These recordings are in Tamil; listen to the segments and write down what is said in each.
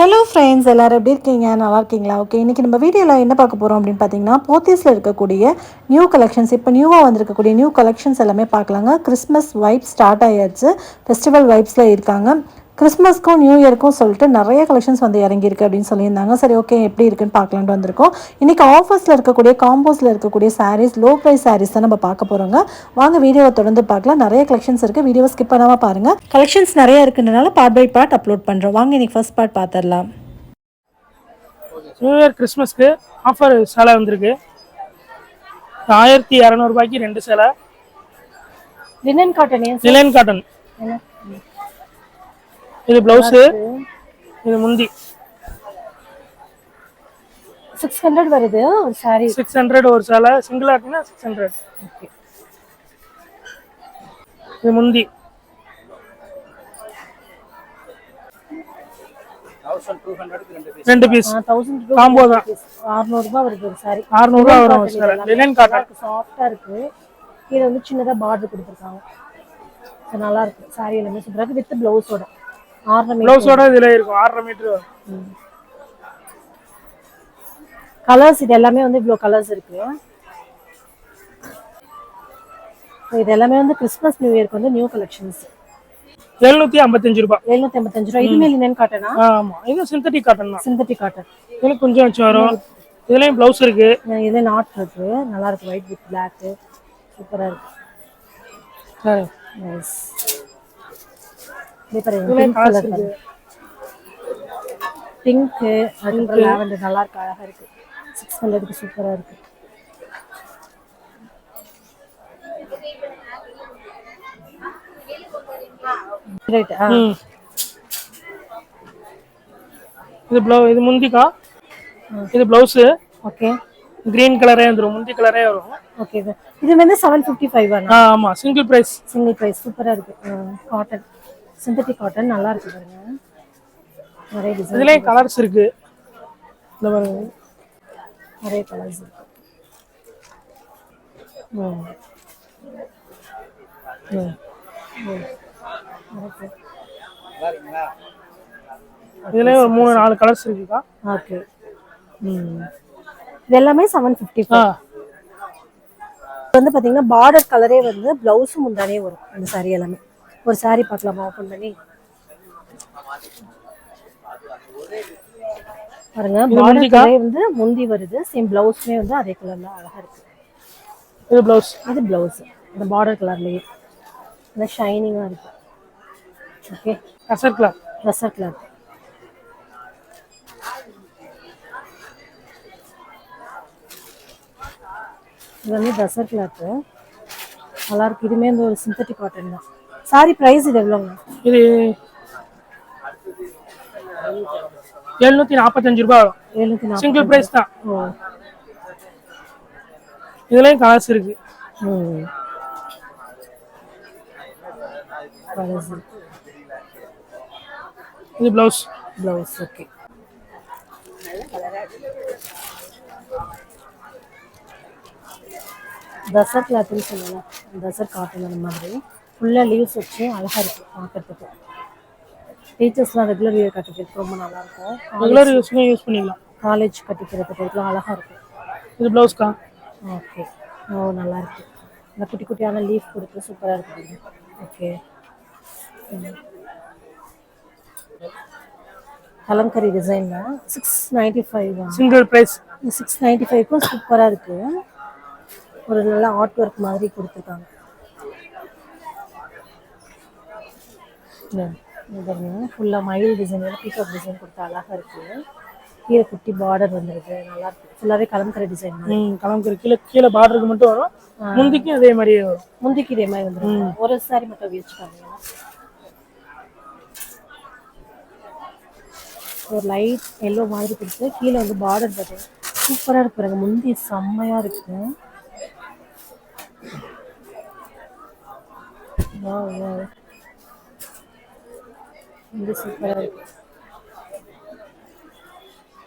ஹலோ ஃப்ரெண்ட்ஸ் எல்லாரும் எப்படி இருக்கீங்க? நல்லா இருக்கீங்களா? ஓகே இன்றைக்கி நம்ம வீடியோவில் என்ன பார்க்க போகிறோம் அப்படின்னு பார்த்தீங்கன்னா போத்தீஸில் இருக்கக்கூடிய நியூ கலெக்ஷன்ஸ் இப்போ நியூவாக வந்திருக்கக்கூடிய நியூ கலெக்ஷன்ஸ் எல்லாமே பார்க்கலாங்க. கிறிஸ்மஸ் வைப் ஸ்டார்ட் ஆயாச்சு. ஃபெஸ்டிவல் வைப்ஸில் இருக்காங்க. கிறிஸ்மஸ்க்கும் நியூ இயருக்கும் சொல்லிட்டு நிறைய கலெக்ஷன்ஸ் வந்து இறங்கியிருக்கு அப்படின்னு சொல்லியிருந்தாங்க. சரி ஓகே எப்படி இருக்குன்னு பார்க்கலான்ட்டு வந்திருக்கோம். இன்றைக்கி ஆஃபர்ஸில் இருக்கக்கூடிய காம்போஸில் இருக்கக்கூடிய சாரீஸ் லோ ப்ரைஸ் சாரீஸ் தான் நம்ம பார்க்க போகிறோங்க வாங்க வீடியோவை தொடர்ந்து பார்க்கலாம். நிறைய கலெக்ஷன்ஸ் இருக்குது வீடியோவை ஸ்கிப் பண்ணாமல் பாருங்கள் கலெக்ஷன்ஸ் நிறைய இருக்குன்றனால பார்ட் பை பார்ட் அப்லோட் பண்ணுறோம் வாங்க இன்னைக்கு ஃபர்ஸ்ட் பார்ட் பார்த்துடலாம் நியூ இயர் கிறிஸ்மஸ்க்கு ஆஃபர் சேலை வந்திருக்கு. ஆயிரத்தி இரநூறுபாய்க்கு ரெண்டு சேலை. லினன் காட்டன் லிலன் காட்டன் இது பிளவுஸு இது முந்தி. சிக்ஸ் ஹண்ட்ரட் வருது? ஒரு சாரி சிக்ஸ் ஹண்ட்ரட் ஒரு சேலை சிங்கிள் ஆட்டினா சிக்ஸ் ஹண்ட்ரட் இது முந்தி. ரெண்டு பீஸ் காம்போ தான். அறுநூறுபா வருது ஒரு சாரி அறுநூறுவா வரும் லினன் காட்டன் சாஃப்டா இருக்கு. கீழே வந்து சின்னதா பார்டர் கொடுத்துருக்காங்க. நல்லா இருக்கு. சாரி எல்லாமே சூப்பரா இருக்கு வித் பிளவுஸோட பிளவுஸோட இதுல இருக்கும் ஆறரை வரும் கலர்ஸ் இது எல்லாமே வந்து இவ்வளோ கலர்ஸ் இருக்கு. இது எல்லாமே வந்து கிறிஸ்மஸ் நியூ இயர்க்கு வந்து நியூ கலெக்ஷன்ஸ் எழுநூத்தி ஐம்பத்தஞ்சு ரூபாய். எழுநூத்தி ஐம்பத்தஞ்சு ரூபா இதுமே லினன் காட்டனா ஆமா. இது சிந்தட்டிக் காட்டன் தான். சிந்தட்டிக் காட்டன் இதுல கொஞ்சம் வச்சு வரும். இதுலயும் பிளவுஸ் இருக்கு. இதுல நாட் இருக்கு. நல்லா இருக்கு. ஒயிட் வித் பிளாக் சூப்பரா இருக்கு. நைஸ் பிங்க் அதுக்கப்புறம் லாவெண்டர் நல்லா இருக்கு அழகா இருக்கு. சிக்ஸ் ஹண்ட்ரடுக்கு சூப்பரா இருக்கு. இது ப்ளவு இது முந்திக்கா? இது பிளவுஸ் ஓகே. கிரீன் கலரே வந்துடும் முந்தி கலரே வரும். ஓகே இது வந்து செவன் ஃபிஃப்டி ஃபைவ் ஆ ஆமா சிங்கிள் பிரைஸ் சிங்கிள் ப்ரைஸ் சூப்பரா இருக்கு. காட்டன் சிந்தட்டிக் காட்டன் நல்லா இருக்கு பாருங்க. நிறைய டிசைன் இதுலயும் கலர்ஸ் இருக்கு. இந்த பாருங்க. நிறைய கலர்ஸ் இருக்கு. இதுலயும் ஒரு மூணு நாலு கலர்ஸ் இருக்குக்கா. ஓகே. ம். இது எல்லாமே செவன் ஃபிஃப்டி வந்து பார்த்தீங்கன்னா பார்டர் கலரே வந்து ப்ளவுஸும் முந்தானே வரும். அந்த saree எல்லாமே. ஒரு saree பார்க்கலாமா? ஓப்பன் பண்ணி. பாருங்க பார்டர் வந்து முந்தி வருது. சேம் ப்ளவுஸுமே வந்து அதே கலர்ல அழகா இருக்கு. இது பிளவுஸ் இது ப்ளவுஸ் இந்த பார்டர் கலர்லயே இந்த ஷைனிங்கா இருக்கு. ஓகே கசர் கலர் ரசர் கலர் இது வந்து டசர் கிளாத்து நல்லா இருக்கு. இதுமே இந்த ஒரு சிந்தட்டிக் காட்டன் தான். சாரி ப்ரைஸ் இது எவ்வளோங்க இது எழுநூத்தி நாற்பத்தஞ்சு ரூபாய் வரும். எழுநூத்தி சிங்கிள் பிரைஸ் தான். இதுலயும் கலர்ஸ் இருக்கு. இது பிளவுஸ் ப்ளவுஸ் ஓகே தசர் கிளாத்னு சொல்லலாம். தசர் காட்டன் அந்த மாதிரி. ஃபுல்லாக லீவ்ஸ் வச்சு அழகாக இருக்கு பார்க்கறதுக்கு டீச்சர்ஸ்லாம் ரெகுலர் இயர் கட்டிக்கிறதுக்கு ரொம்ப நல்லா இருக்கும் ரெகுலர் யூஸ்க்கும் யூஸ் பண்ணிக்கலாம். காலேஜ் கட்டிக்கிறதுக்கு இதெல்லாம் அழகாக இருக்கும். இது பிளவுஸ்க்கா ஓகே ஓ நல்லா இருக்கு இந்த குட்டி குட்டியான லீஃப் கொடுத்து சூப்பராக இருக்குது ஓகே கலம்கரி டிசைனில் six ninety five single price six ninety ஃபைவ்க்கும் சூப்பராக இருக்கு. ஒரு நல்ல ஆர்ட் ஒர்க் மாதிரி கொடுத்துருக்காங்க. ஃபுல்லாக மயில் டிசைன் பீகாக் டிசைன் கொடுத்து அழகாக இருக்கு. கீழே குட்டி பார்டர் வந்துருக்கு நல்லா இருக்கு. ஃபுல்லாகவே கலம்கரி டிசைன் மாதிரி. ம் கலம்புரி கீழே கீழே பார்டருக்கு மட்டும் வரும். முந்திக்கும் அதே மாதிரியே வரும். முந்திக்கு இதே மாதிரி வந்துருக்கு ஒரு சாரி மட்டும் வச்சுக்காங்க ஒரு லைட் எல்லோ மாதிரி கொடுத்து கீழே வந்து பார்டர் பட்டன் சூப்பராக இருக்கு பாருங்க. முந்தி செம்மையாக இருக்கு. Wow, முந்தி சூப்பராக இருக்கு.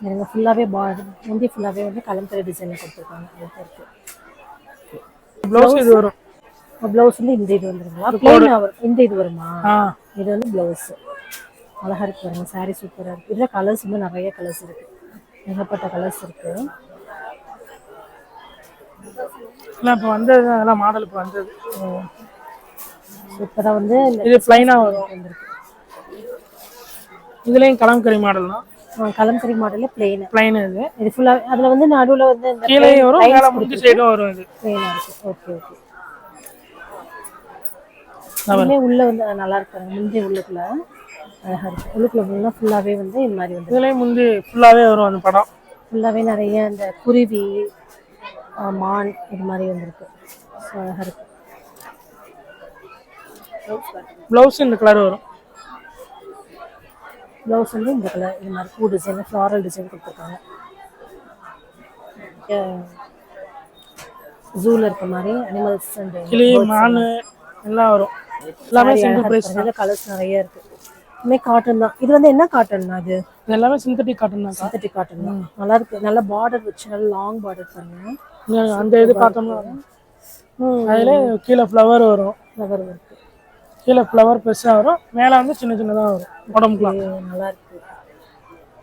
எனக்கு ஃபுல்லாகவே பார்டர் முந்தி ஃபுல்லாகவே வந்து கலம்பரை டிசைனில் கொடுத்துருக்காங்க. அழகாக இருக்கு. பிளவுஸ் இது வரும். ப்ளவுஸ் வந்து இந்த இது வந்துருங்களா? பிளெயின் இந்த இது வருமா? இது வந்து ப்ளவுஸ் அழகா இருக்கு பாருங்க. Saree சூப்பரா இருக்கு. இதுல கலர்ஸ் வந்து நிறைய கலர்ஸ் இருக்கு. ஏகப்பட்ட கலர்ஸ் இருக்கு. இல்லை இப்போ வந்தது அதெல்லாம் மாடல் இப்போ வந்தது. சூப்பரா வந்து இது பிளைனாக வரும். வந்திருக்கு. இதுலேயும் கலம்கரி மாடல் தான். கலம்கரி மாடல்ல பிளெயின் பிளைன் இது. இது ஃபுல்லா அதுல வந்து நடுவுல வந்து கீழேயும் வரும் மேலே முடிஞ்ச சைடும் வரும் இது. பிளெயினா இருக்கு. ஓகே ஓகே உள்ள வந்து நல்லா இருக்கு முந்தைய உள்ளுக்குள்ள அழகா இருக்கு. உள்ளுக்குள்ள ஃபுல்லா ஃபுல்லாவே வந்து இந்த மாதிரி வந்து இதுலேயும் முந்தி ஃபுல்லாகவே வரும் அந்த படம். ஃபுல்லாவே நிறைய இந்த குருவி மான் இது மாதிரி வந்திருக்கு. ஸோ அழகா இருக்கு. ப்ளவுஸ் இந்த கலர் வரும். ப்ளவுஸ் வந்து இந்த கலர் இது மாதிரி பூ டிசைன் ஃப்ளாரல் டிசைன் கொடுத்துருக்காங்க. ஜூல இருக்க மாதிரி அனிமல்ஸ் அண்ட் கிளி மான் எல்லாம் வரும். எல்லாமே சிங்கிள் ப்ரைஸ் கலர்ஸ் நிறைய இருக்கு. இதுமே காட்டன் தான். இது வந்து என்ன காட்டன் அது? எல்லாமே சிந்தட்டிக் காட்டன் தான். சிந்தட்டிக் காட்டன் தான். நல்லா இருக்கு. நல்ல பார்டர் வச்சு நல்ல லாங் பார்டர் பாருங்க. அந்த இது பார்த்தோம்னா அதில் கீழே ஃப்ளவர் வரும். ஃப்ளவர் இருக்கு கீழே ஃப்ளவர் பெருசாக வரும். மேலே வந்து சின்ன சின்னதாக வரும். உடம்புக்குலாம். நல்லா இருக்கு.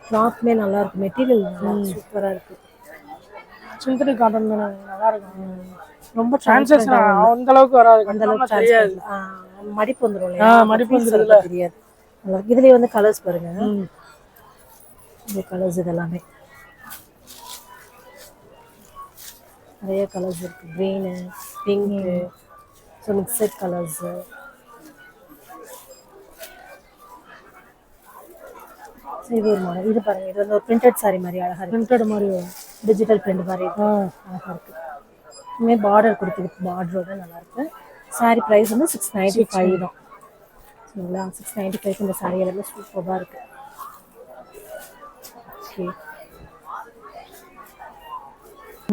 கிளாத்மே நல்லா இருக்கு. மெட்டீரியல் நல்லா சூப்பரா இருக்கு. சிந்தட்டிக் காட்டன் நல்லா இருக்கும். ரொம்ப டிரான்சேக்ஷன் அந்த அளவுக்கு வராது. அந்த அளவுக்கு தெரியாது. மடிப்பு வந்துடும் மடிப்பு Feels வந்துருதுல. வந்து தெரியாது. நல்லா இருக்கு. இதுலயே வந்து கலர்ஸ் பாருங்க. இந்த கலர்ஸ் இதெல்லாமே. நிறைய கலர்ஸ் இருக்கு. Green pink so mixed colours இது ஒரு மாடல் இது பாருங்க இது வந்து ஒரு பிரிண்டட் saree மாதிரி அழகா இருக்கு. பிரிண்டட் மாதிரி டிஜிட்டல் பிரிண்ட் மாதிரி இருக்கு. ஆ. அழகா இருக்கு. இதுமே பார்டர் கொடுத்துருக்கு பார்டரோட நல்லா இருக்கு. Saree ப்ரைஸ் வந்து சிக்ஸ் நைன்டி ஃபைவ் தான். சரிங்களா? சிக்ஸ் நைன்டி ஃபைவ் இந்த saree எல்லாமே சூப்பராக இருக்கு. ஓகே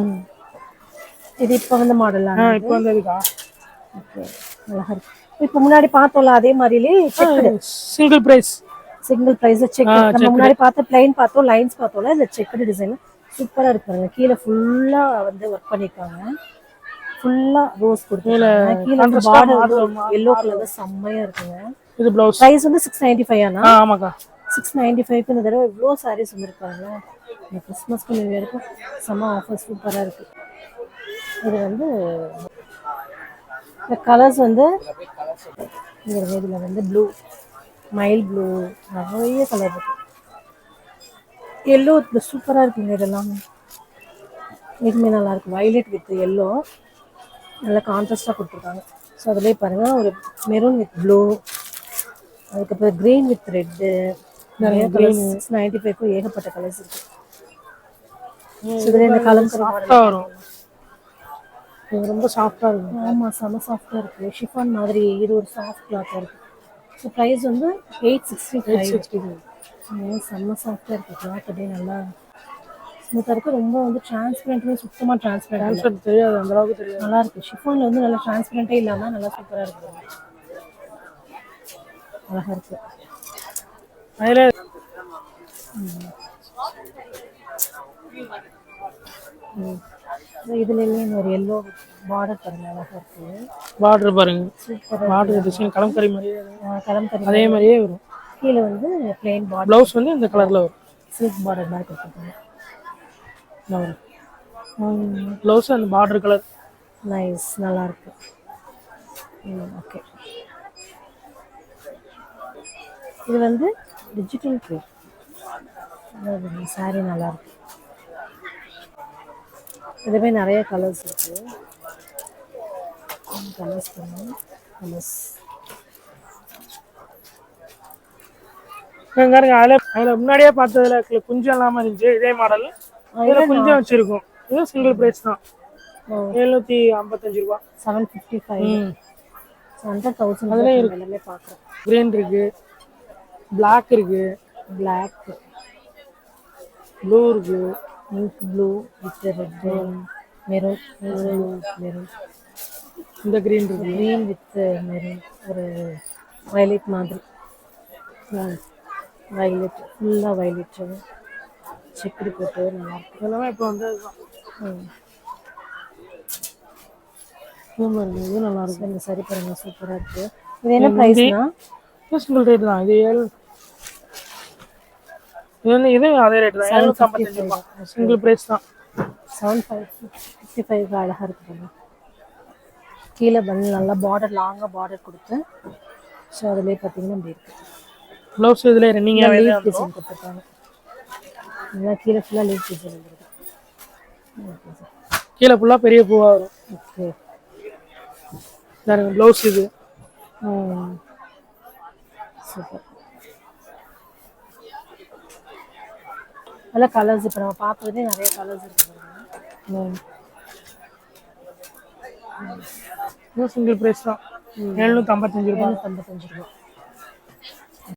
ம். இது இப்போ வந்து மாடலாம் ஆ இப்போ வந்து ஓகே அழகா இருக்கு. இப்போ முன்னாடி பார்த்தோம்ல அதே மாதிரிலே single price single price check நம்ம முன்னாடி பார்த்த பிளைன் பார்த்தோம் லைன்ஸ் பார்த்தோம்ல இந்த செக்குடு டிசைன் சூப்பரா இருக்கு கீழே ஃபுல்லா வந்து ஒர்க் பண்ணிருக்காங்க ஃபுல்லா ரோஸ் கொடுத்துருக்காங்க. கீழே பார்டர் எல்லோ கலர் செம்மையா இருக்குங்க. இது ப்ளவுஸ் ப்ரைஸ் வந்து சிக்ஸ் நைன்டி ஃபைவ் ஆனா ஆமாக்கா. சிக்ஸ் நைன்டி ஃபைவ்க்கு இந்த தடவை இவ்வளோ சாரீஸ் வந்திருக்காங்க. இந்த கிறிஸ்மஸ்க்கு நியூ இயருக்கு செம்ம ஆஃபர் சூப்பராக இருக்கு. இது வந்து இந்த கலர்ஸ் வந்து இதுல வந்து ப்ளூ மைல் ப்ளூ நிறைய கலர் இருக்கு. எல்லோ சூப்பராக இருக்குங்க இதெல்லாம். இதுவுமே நல்லா இருக்கு. வயலட் வித் எல்லோ நல்லா கான்ட்ராஸ்டாக கொடுத்துருக்காங்க. ஸோ அதுலேயே பாருங்க ஒரு மெரூன் வித் ப்ளூ அதுக்கப்புறம் க்ரீன் வித் ரெட்டு நிறைய கலர்ஸ் சிக்ஸ் நைன்டி ஃபைவ்க்கு ஏகப்பட்ட கலர்ஸ் இருக்கு. ஸோ இதில் இந்த சாஃப்டாக வரும் ரொம்ப சாஃப்டாக இருக்கும். ஆமாம் செம சாஃப்டாக இருக்குது ஷிஃபான் மாதிரி இது ஒரு சாஃப்ட் கிளாத்தாக இருக்குது ப்ரைஸ் வந்து எயிட் சிக்ஸ்டி ஃபைவ் சிக்ஸ்டி செம்ம சாஃப்டாக இருக்குது கிளாத் அப்படியே நல்லா ஸ்மூத்தாக இருக்குது ரொம்ப வந்து டிரான்ஸ்பரண்ட்டுமே சுத்தமாக டிரான்ஸ்பரண்ட் கான்செப்ட் தெரியாது அந்த அளவுக்கு தெரியாது. நல்லா இருக்கு. ஷிஃபானில் வந்து நல்லா டிரான்ஸ்பரண்ட்டே இல்லாமல் நல்லா சூப்பராக இருக்குது அழகா இருக்கு. அதில் ம். இதுலேயுமே ஒரு எல்லோ பார்டர் பாருங்க அழகா இருக்கு. பார்டர் பாருங்க. பார்டர் டிசைன் கலம்கரி மாதிரியே. கலம்கரி அதே மாதிரியே வரும். கீழே வந்து பிளெயின் பார்டர் ப்ளவுஸ் வந்து இந்த கலரில் வரும். சில்க் பார்டர் மாதிரி கொடுத்துருக்காங்க. ப்ளவுஸ் அந்த பார்டர் கலர் நைஸ் நல்லா இருக்கு. ஓகே இது வந்து டிஜிட்டல் ப்ரிண்ட் சாரி நல்லா இருக்கு. இதுவே நிறைய கலர்ஸ் இருக்கு. கலர்ஸ் கலர்ஸ் இருங்க அதில் அதில் முன்னாடியே பார்த்ததுல குஞ்சம் இல்லாமல் இருந்துச்சு. இதே மாடல் இதில் குஞ்சம் வச்சிருக்கோம். இது சிங்கிள் ப்ரைஸ் தான். எழுநூற்றி ஐம்பத்தஞ்சு ரூபா. Seven fifty five hundred thousand எல்லாமே பார்க்குறோம். க்ரீன் இருக்கு. Black இருக்கு. பிளாக் ப்ளூ இருக்கு. Ink blue with red maroon maroon இந்த க்ரீன் இருக்கு. க்ரீன் வித் மெரூன் ஒரு வயலட் மாதிரி. வயலட் ஃபுல்லாக வயலட் செக்குடு போட்டு நல்லா இருக்கு இதெல்லாமே இப்போ வந்து ம். இது பாருங்க, இது நல்லா இருக்கும் இந்த சரி பாருங்க சூப்பராக இருக்கு. இது என்ன ப்ரைஸ்னா சிங்கிள் ரேட் தான். இது ஏழு இது வந்து இது அதே ரேட் தான். எழுநூத்தி ஐம்பத்தஞ்சு ரூபாய் சிங்கிள் பிரைஸ் தான். செவன் ஃபைவ் ஃபிஃப்டி ஃபைவ் அழகாக இருக்குது கீழே வந்து நல்லா பார்டர் லாங்காக பார்டர் கொடுத்து ஸோ அதுலேயே பார்த்தீங்கன்னா இப்படி இருக்குது ப்ளவுஸ் இதுல ரன்னிங் லீவ் டிசைன் கொடுத்துருக்காங்க. இதெல்லாம் கீழே ஃபுல்லாக லீவ் டிசைன் வந்துருக்கு கீழே ஃபுல்லா பெரிய பூவா வரும். ஓகே ப்ளவுஸ் இது. சூப்பர் நல்ல கலர்ஸ் இப்போ நம்ம பார்த்ததுலேயே நிறைய கலர்ஸ் இருக்குது. இதுவும் சிங்கிள் பிரைஸ் தான். எழுநூத்தி ஐம்பத்தஞ்சு ரூபாய். ஐம்பத்தஞ்சு ரூபா